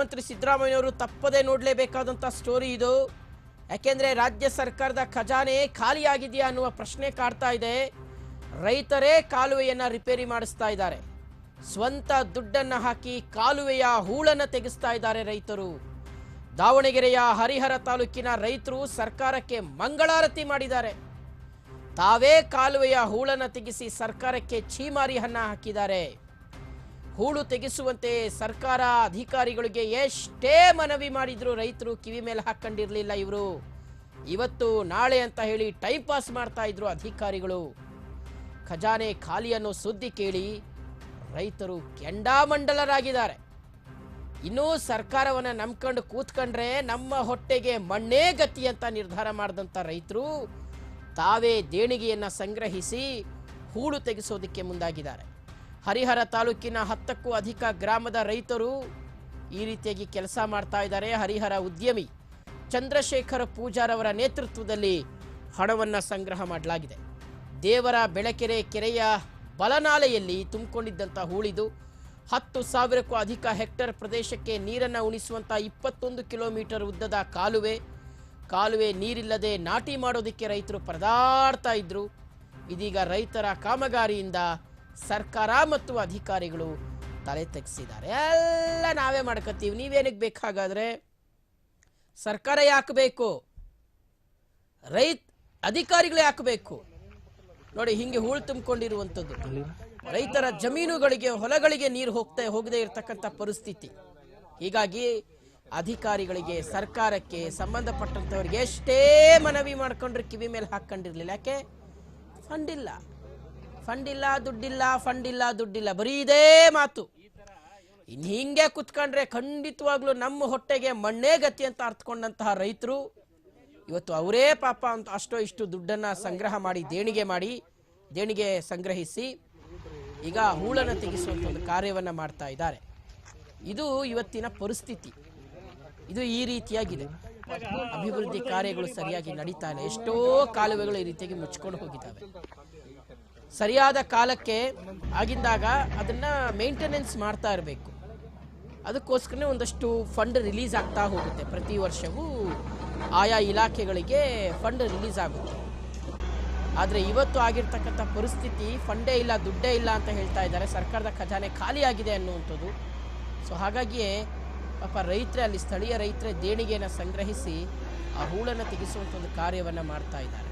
ಮುಖ್ಯಮಂತ್ರಿ ಸಿದ್ದರಾಮಯ್ಯವರು ತಪ್ಪದೇ ನೋಡಲೇಬೇಕಾದಂಥ ಸ್ಟೋರಿ ಇದು. ಯಾಕೆಂದ್ರೆ ರಾಜ್ಯ ಸರ್ಕಾರದ ಖಜಾನೆ ಖಾಲಿಯಾಗಿದೆಯಾ ಅನ್ನುವ ಪ್ರಶ್ನೆ ಕಾಡ್ತಾ ಇದೆ. ರೈತರೇ ಕಾಲುವೆಯನ್ನ ರಿಪೇರಿ ಮಾಡಿಸ್ತಾ ಇದ್ದಾರೆ. ಸ್ವಂತ ದುಡ್ಡನ್ನು ಹಾಕಿ ಕಾಲುವೆಯ ಹೂಳನ್ನು ತೆಗೆಸ್ತಾ ಇದ್ದಾರೆ ರೈತರು. ದಾವಣಗೆರೆಯ ಹರಿಹರ ತಾಲೂಕಿನ ರೈತರು ಸರ್ಕಾರಕ್ಕೆ ಮಂಗಳಾರತಿ ಮಾಡಿದ್ದಾರೆ. ತಾವೇ ಕಾಲುವೆಯ ಹೂಳನ್ನು ತೆಗೆಸಿ ಸರ್ಕಾರಕ್ಕೆ ಛೀಮಾರಿ ಹನ್ನ ಹಾಕಿದ್ದಾರೆ. ಹೂಳು ತೆಗೆಸುವಂತೆ ಸರ್ಕಾರ ಅಧಿಕಾರಿಗಳಿಗೆ ಎಷ್ಟೇ ಮನವಿ ಮಾಡಿದ್ರು ರೈತರು ಕಿವಿ ಮೇಲೆ ಹಾಕೊಂಡಿರ್ಲಿಲ್ಲ ಇವರು. ಇವತ್ತು ನಾಳೆ ಅಂತ ಹೇಳಿ ಟೈಮ್ ಪಾಸ್ ಮಾಡ್ತಾ ಇದ್ರು ಅಧಿಕಾರಿಗಳು. ಖಜಾನೆ ಖಾಲಿ ಅನ್ನೋ ಸುದ್ದಿ ಕೇಳಿ ರೈತರು ಕೆಂಡಾಮಂಡಲರಾಗಿದ್ದಾರೆ. ಇನ್ನೂ ಸರ್ಕಾರವನ್ನ ನಂಬ್ಕೊಂಡು ಕೂತ್ಕೊಂಡ್ರೆ ನಮ್ಮ ಹೊಟ್ಟೆಗೆ ಮಣ್ಣೇ ಗತಿ ಅಂತ ನಿರ್ಧಾರ ಮಾಡಿದಂಥ ರೈತರು ತಾವೇ ದೇಣಿಗೆಯನ್ನ ಸಂಗ್ರಹಿಸಿ ಹೂಳು ತೆಗೆಸೋದಕ್ಕೆ ಮುಂದಾಗಿದ್ದಾರೆ. ಹರಿಹರ ತಾಲೂಕಿನ ಹತ್ತಕ್ಕೂ ಅಧಿಕ ಗ್ರಾಮದ ರೈತರು ಈ ರೀತಿಯಾಗಿ ಕೆಲಸ ಮಾಡ್ತಾ ಇದ್ದಾರೆ. ಹರಿಹರ ಉದ್ಯಮಿ ಚಂದ್ರಶೇಖರ ಪೂಜಾರವರ ನೇತೃತ್ವದಲ್ಲಿ ಹಣವನ್ನು ಸಂಗ್ರಹ ಮಾಡಲಾಗಿದೆ. ದೇವರ ಬೆಳಕೆರೆ ಕೆರೆಯ ಬಲನಾಲೆಯಲ್ಲಿ ತುಂಬಿಕೊಂಡಿದ್ದಂಥ ಹೂಳಿದು ಹತ್ತು ಸಾವಿರಕ್ಕೂ ಅಧಿಕ ಹೆಕ್ಟರ್ ಪ್ರದೇಶಕ್ಕೆ ನೀರನ್ನು ಉಣಿಸುವಂಥ ಇಪ್ಪತ್ತೊಂದು ಕಿಲೋಮೀಟರ್ ಉದ್ದದ ಕಾಲುವೆ. ಕಾಲುವೆ ನೀರಿಲ್ಲದೆ ನಾಟಿ ಮಾಡೋದಕ್ಕೆ ರೈತರು ಪರದಾಡ್ತಾ ಇದ್ದರು ಇದೀಗ ರೈತರ ಕಾಮಗಾರಿಯಿಂದ ಸರ್ಕಾರ ಮತ್ತು ಅಧಿಕಾರಿಗಳು ತಲೆ ತೆಗೆಸಿದ್ದಾರೆ. ಎಲ್ಲ ನಾವೇ ಮಾಡ್ಕೋತೀವಿ. ನೀವೇನಕ್ಕೆ ಬೇಕಾಗಾದ್ರೆ ಸರ್ಕಾರ ಯಾಕೆ ಬೇಕು? ರೈತ ಅಧಿಕಾರಿಗಳು ಯಾಕೆ ಬೇಕು? ನೋಡಿ, ಹಿಂಗೆ ಹೂಳು ತುಂಬಿಕೊಂಡಿರುವಂಥದ್ದು. ರೈತರ ಜಮೀನುಗಳಿಗೆ, ಹೊಲಗಳಿಗೆ ನೀರು ಹೋಗ್ತಾ, ಹೋಗದೆ ಇರತಕ್ಕಂಥ ಪರಿಸ್ಥಿತಿ. ಹೀಗಾಗಿ ಅಧಿಕಾರಿಗಳಿಗೆ, ಸರ್ಕಾರಕ್ಕೆ ಸಂಬಂಧಪಟ್ಟಂಥವ್ರಿಗೆ ಎಷ್ಟೇ ಮನವಿ ಮಾಡ್ಕೊಂಡ್ರೆ ಕಿವಿ ಮೇಲೆ ಹಾಕೊಂಡಿರ್ಲಿಲ್ಲ ಯಾಕೆ? ಫಂಡ್ ಫಂಡ್ ಇಲ್ಲ ದುಡ್ಡಿಲ್ಲ ಫಂಡ್ ಇಲ್ಲ ದುಡ್ಡಿಲ್ಲ, ಬರೀ ಇದೇ ಮಾತು. ಇನ್ನು ಹಿಂಗೆ ಕುತ್ಕೊಂಡ್ರೆ ಖಂಡಿತವಾಗ್ಲೂ ನಮ್ಮ ಹೊಟ್ಟೆಗೆ ಮಣ್ಣೇ ಗತಿ ಅಂತ ಅರ್ಥಕೊಂಡಂತಹ ರೈತರು. ಇವತ್ತು ಅವರೇ ಪಾಪ ಅಂತ ಅಷ್ಟೋ ಇಷ್ಟು ದುಡ್ಡನ್ನ ಸಂಗ್ರಹ ಮಾಡಿ, ದೇಣಿಗೆ ಮಾಡಿ, ದೇಣಿಗೆ ಸಂಗ್ರಹಿಸಿ ಈಗ ಹೂಳನ್ನು ತೆಗೆಸುವಂಥ ಒಂದು ಕಾರ್ಯವನ್ನ ಮಾಡ್ತಾ ಇದ್ದಾರೆ. ಇದು ಇವತ್ತಿನ ಪರಿಸ್ಥಿತಿ. ಇದು ಈ ರೀತಿಯಾಗಿದೆ. ಅಭಿವೃದ್ಧಿ ಕಾರ್ಯಗಳು ಸರಿಯಾಗಿ ನಡೀತಾ ಇಲ್ಲ. ಎಷ್ಟೋ ಕಾಲುವೆಗಳು ಈ ರೀತಿಯಾಗಿ ಮುಚ್ಕೊಂಡು ಹೋಗಿದ್ದಾವೆ. ಸರಿಯಾದ ಕಾಲಕ್ಕೆ ಆಗಿದ್ದಾಗ ಅದನ್ನ ಮೇಂಟೆನೆನ್ಸ್ ಮಾಡ್ತಾ ಇರಬೇಕು. ಅದಕ್ಕೋಸ್ಕರನೇ ಒಂದಷ್ಟು ಫಂಡ್ ರಿಲೀಸ್ ಆಗ್ತಾ ಹೋಗುತ್ತೆ. ಪ್ರತಿ ವರ್ಷವೂ ಆಯಾ ಇಲಾಖೆಗಳಿಗೆ ಫಂಡ್ ರಿಲೀಸ್ ಆಗುತ್ತೆ. ಆದರೆ ಇವತ್ತು ಆಗಿರ್ತಕ್ಕಂಥ ಪರಿಸ್ಥಿತಿ ಫಂಡೇ ಇಲ್ಲ, ದುಡ್ಡೇ ಇಲ್ಲ ಅಂತ ಹೇಳ್ತಾ ಇದ್ದಾರೆ. ಸರ್ಕಾರದ ಖಜಾನೆ ಖಾಲಿಯಾಗಿದೆ ಅನ್ನುವಂಥದ್ದು. ಸೊ ಹಾಗಾಗಿಯೇ ಪಾಪ ರೈತರೇ, ಅಲ್ಲಿ ಸ್ಥಳೀಯ ರೈತರೇ ದೇಣಿಗೆಯನ್ನು ಸಂಗ್ರಹಿಸಿ ಆ ಹೂಳನ್ನು ತೆಗೆಸುವಂಥ ಒಂದು ಕಾರ್ಯವನ್ನು ಮಾಡ್ತಾ ಇದ್ದಾರೆ.